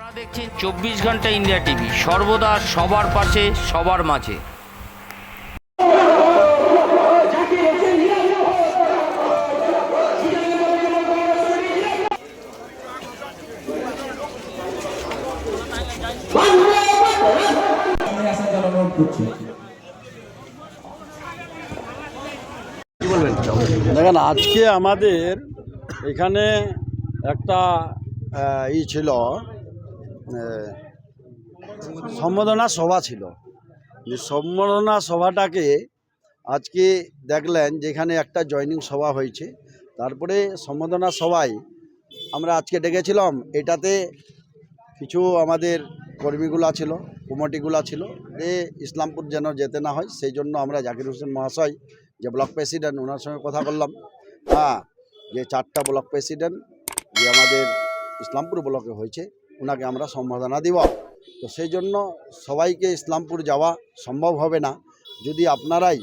আপনারা দেখছেন চব্বিশ ঘণ্টা ইন্ডিয়া টিভি। সর্বদা সবার পাশে, সবার মাঝে। দেখেন, আজকে আমাদের এখানে একটা ই ছিল সম্বোধনা সভা ছিল। যে সম্বোধনা সভাটাকে আজকে দেখলেন যেখানে একটা জয়নিং সভা হয়েছে। তারপরে সম্বোধনা সভায় আমরা আজকে ডেকেছিলাম। এটাতে কিছু আমাদের কর্মীগুলা ছিল, কমিটিগুলা ছিল। যে ইসলামপুর যেন যেতে না হয়, সেই জন্য আমরা জাকির হোসেন মহাশয়, যে ব্লক প্রেসিডেন্ট ওনার সঙ্গে কথা বললাম। হ্যাঁ যে চারটা ব্লক প্রেসিডেন্ট যে আমাদের ইসলামপুর ব্লকে হয়েছে ওনাকে আমরা সম্বোধনা দিব। তো সেই জন্য সবাইকে ইসলামপুর যাওয়া সম্ভব হবে না। যদি আপনারাই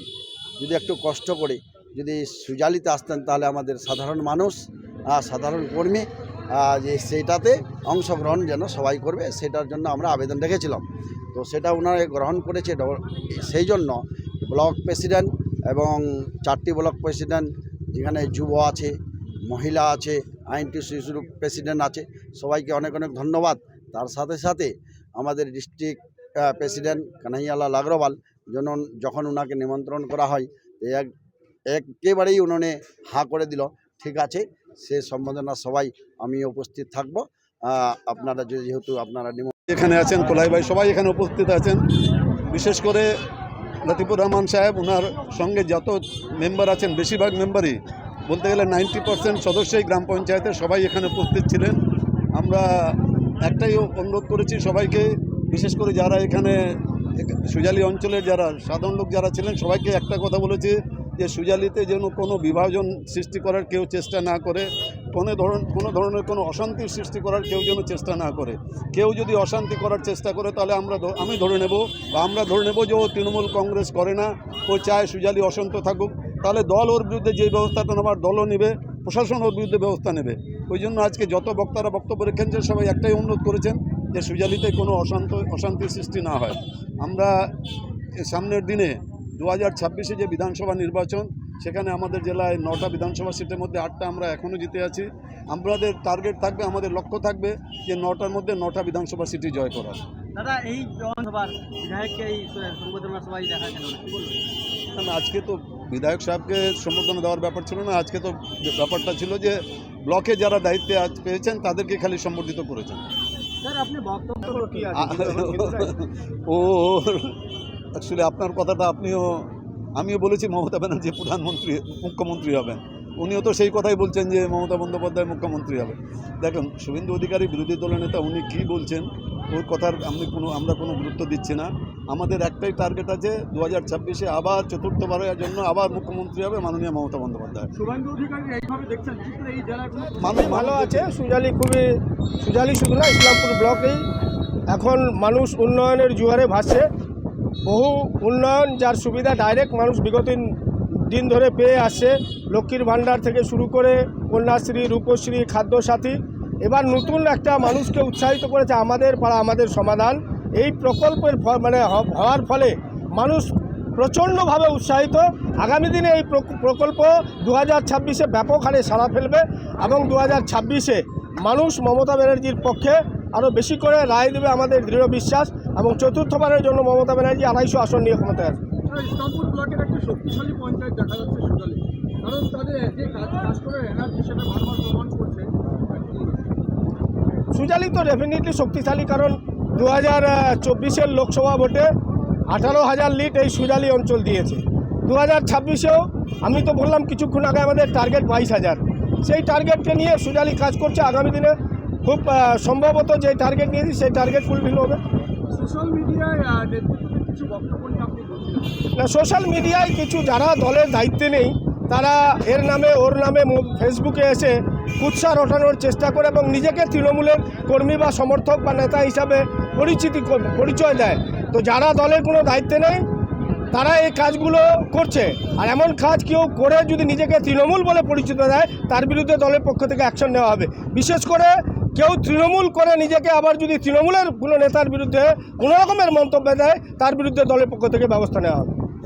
যদি একটু কষ্ট করে যদি সুজালিতে আসতেন তাহলে আমাদের সাধারণ মানুষ সাধারণ কর্মী যে সেইটাতে অংশগ্রহণ যেন সবাই করবে, সেটার জন্য আমরা আবেদন রেখেছিলাম। তো সেটা ওনারা গ্রহণ করেছে সেই জন্য ব্লক প্রেসিডেন্ট এবং চারটি ব্লক প্রেসিডেন্ট যেখানে যুব আছে, মহিলা আছে আইনটি শিশুর প্রেসিডেন্ট আছে। সবাইকে অনেক অনেক ধন্যবাদ। তার সাথে সাথে আমাদের ডিস্ট্রিক্ট প্রেসিডেন্ট কানাইয়ালাল আগ্রওয়াল যখন যখন ওনাকে নিমন্ত্রণ করা হয় এক, একেবারেই উনুনে হাঁ করে দিল, ঠিক আছে, সে সম্বোধনা সবাই আমি উপস্থিত থাকব। আপনারা যেহেতু আপনারা এখানে আছেন, কোলাই ভাই সবাই এখানে উপস্থিত আছেন। বিশেষ করে লতিফুর রহমান সাহেব ওনার সঙ্গে যত মেম্বার আছেন, বেশিরভাগ মেম্বারই বলতে গেলে নাইনটি পার্সেন্ট সদস্যই গ্রাম পঞ্চায়েতের সবাই এখানে উপস্থিত ছিলেন। আমরা একটাই অনুরোধ করেছি সবাইকে, বিশেষ করে যারা এখানে সুজালি অঞ্চলের যারা সাধারণ লোক যারা ছিলেন, সবাইকে একটা কথা বলেছি যে সুজালিতে যেন কোনো বিভাজন সৃষ্টি করার কেউ চেষ্টা না করে, কোনো ধরন, কোনো ধরনের কোনো অশান্তির সৃষ্টি করার কেউ যেন চেষ্টা না করে। কেউ যদি অশান্তি করার চেষ্টা করে, তাহলে আমরা আমি ধরে নেব বা আমরা ধরে নেব যে ও তৃণমূল কংগ্রেস করে না, ও চায় সুজালি অশান্ত থাকুক। তাহলে দল ওর বিরুদ্ধে যে ব্যবস্থাটা নেওয়ার দলও নেবে, প্রশাসন ওর বিরুদ্ধে ব্যবস্থা নেবে। ওই জন্য আজকে যত বক্তারা বক্তব্য রেখেছেন সবাই একটাই অনুরোধ করেছেন যে সুজালিতে কোনো অশান্ত, অশান্তির সৃষ্টি না হয়। আমরা সামনের দিনে দু হাজার ছাব্বিশে যে বিধানসভা নির্বাচন, সেখানে আমাদের জেলায় নটা বিধানসভা সিটের মধ্যে আটটা আমরা এখনও জিতে আছি। আমাদের টার্গেট থাকবে, আমাদের লক্ষ্য থাকবে যে নটার মধ্যে নটা বিধানসভা সিটি জয় করার। দাদা এই বিধানসভার বিধায়ককে এই সংবর্ধনা সবাই দেখা গেল না বলবেন আজকে তো বিধায়ক সাহেবকে সম্বোধনা দেওয়ার ব্যাপার ছিল না আজকে তো ব্যাপারটা ছিল যে ব্লকে যারা দায়িত্বে আজ পেয়েছেন তাদেরকে খালি সম্বর্ধিত করেছেন। স্যার আপনি বক্তব্য কি ও অ্যাকচুয়ালি আপনার কথাটা আপনিও আমিও বলেছি মমতা ব্যানার্জি প্রধানমন্ত্রী মুখ্যমন্ত্রী হবেন। উনিও তো সেই কথাই বলছেন যে মমতা বন্দ্যোপাধ্যায় মুখ্যমন্ত্রী হবে দেখুন শুভেন্দু অধিকারী বিরোধী দলের নেতা উনি কী বলছেন ওর কথার আমি কোনো আমরা কোনো গুরুত্ব দিচ্ছি না। আমাদের একটাই টার্গেট আছে দু হাজার ছাব্বিশে আবার চতুর্থবারের জন্য আবার মুখ্যমন্ত্রী হবে মাননীয় মমতা বন্দ্যোপাধ্যায়। শুভেন্দু অধিকারী এইভাবে দেখছেন চিত্রে এই জেলার কোনো মানুষ ভালো আছে সুজালি খুবই সুজালি শুধু না ইসলামপুর ব্লকেই। এখন মানুষ উন্নয়নের জোয়ারে ভাসছে। বহু উন্নয়ন যার সুবিধা ডাইরেক্ট মানুষ বিগত দিন ধরে পেয়ে আসছে। লক্ষ্মীর ভাণ্ডার থেকে শুরু করে কন্যাশ্রী রূপশ্রী খাদ্যসাথী। এবার নতুন একটা মানুষকে উৎসাহিত করেছে আমাদের পাড়া, আমাদের সমাধান। এই প্রকল্পের মানে হওয়ার ফলে মানুষ প্রচণ্ডভাবে উৎসাহিত। আগামী দিনে এই প্রক- প্রকল্প দু হাজার ছাব্বিশে ব্যাপক হারে সাড়া ফেলবে এবং দু হাজার ছাব্বিশে মানুষ মমতা ব্যানার্জির পক্ষে আরও বেশি করে রায় দেবে আমাদের দৃঢ় বিশ্বাস এবং চতুর্থবারের জন্য মমতা ব্যানার্জি আড়াইশো আসন নিয়ে ক্ষমতায় সুজালি। কারণ তাদের কাজ কাজ করে এনার্জি সেটা বারবার প্রমাণ সুজালি তো ডেফিনেটলি শক্তিশালী কারণ দু হাজার চব্বিশের লোকসভা ভোটে আঠারো হাজার লিট এই সুজালি অঞ্চল দিয়েছে। দু হাজার ছাব্বিশেও আমি তো বললাম কিছুক্ষণ আগে আমাদের টার্গেট বাইশ হাজার। সেই টার্গেটকে নিয়ে সুজালি কাজ করছে আগামী দিনে। খুব সম্ভবত যে টার্গেট নিয়েছি সেই টার্গেট ফুলফিল হবে। সোশ্যাল মিডিয়ায় না সোশ্যাল মিডিয়ায় কিছু যারা দলের দায়িত্বে নেই তারা এর নামে ওর নামে ফেসবুকে এসে কুৎসা রটানোর চেষ্টা করে এবং নিজেকে তৃণমূলের কর্মী বা সমর্থক বা নেতা হিসাবে পরিচিতি পরিচয় দেয়। তো যারা দলের কোনো দায়িত্বে নেই, তারা এই কাজগুলো করছে। আর এমন কাজ কেউ করে যদি নিজেকে তৃণমূল বলে পরিচিত দেয়, তার বিরুদ্ধে দলের পক্ষ থেকে অ্যাকশন নেওয়া হবে। বিশেষ করে কেউ তৃণমূল করে নিজেকে আবার যদি তৃণমূলের কোনো নেতার বিরুদ্ধে কোনো রকমের মন্তব্য দেয়, তার বিরুদ্ধে দলের পক্ষ থেকে ব্যবস্থা নেওয়া হবে।